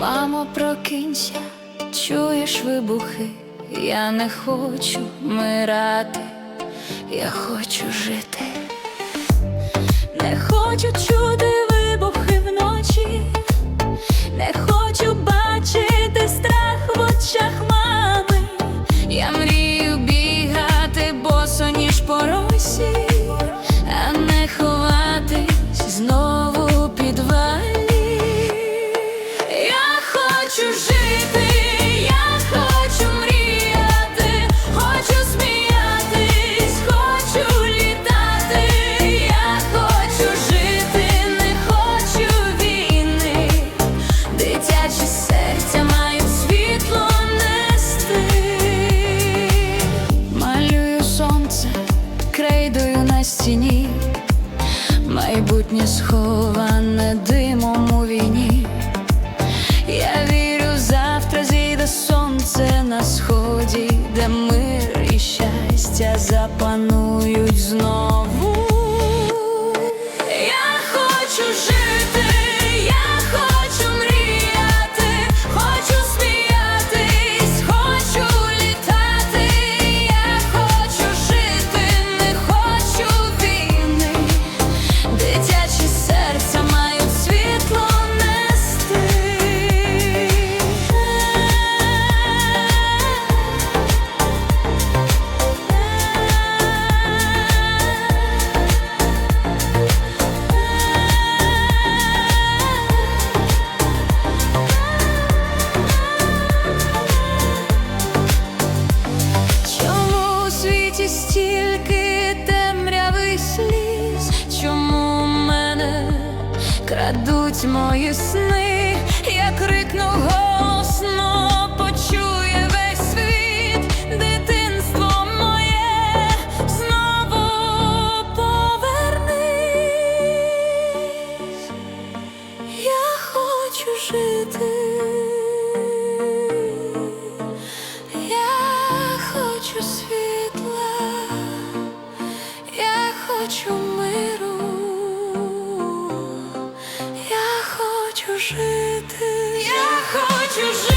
Мамо, прокинься, чуєш вибухи, я не хочу вмирати, я хочу жити, не хочу чути вибухи вночі, не хочу бачити страх в очах мами. Я мрію бігати босо, ніж по росі, стіні, майбутнє сховане димом у війні. Я вірю, завтра зійде сонце на сході, де мир і щастя запанують знову. Стільки темряви сліз? Чому мене крадуть мої сни? Я крикну голосно, почує весь світ, дитинство моє знову повернись. Я хочу жити. Я хочу хочу миру, я хочу жити, я хочу жити.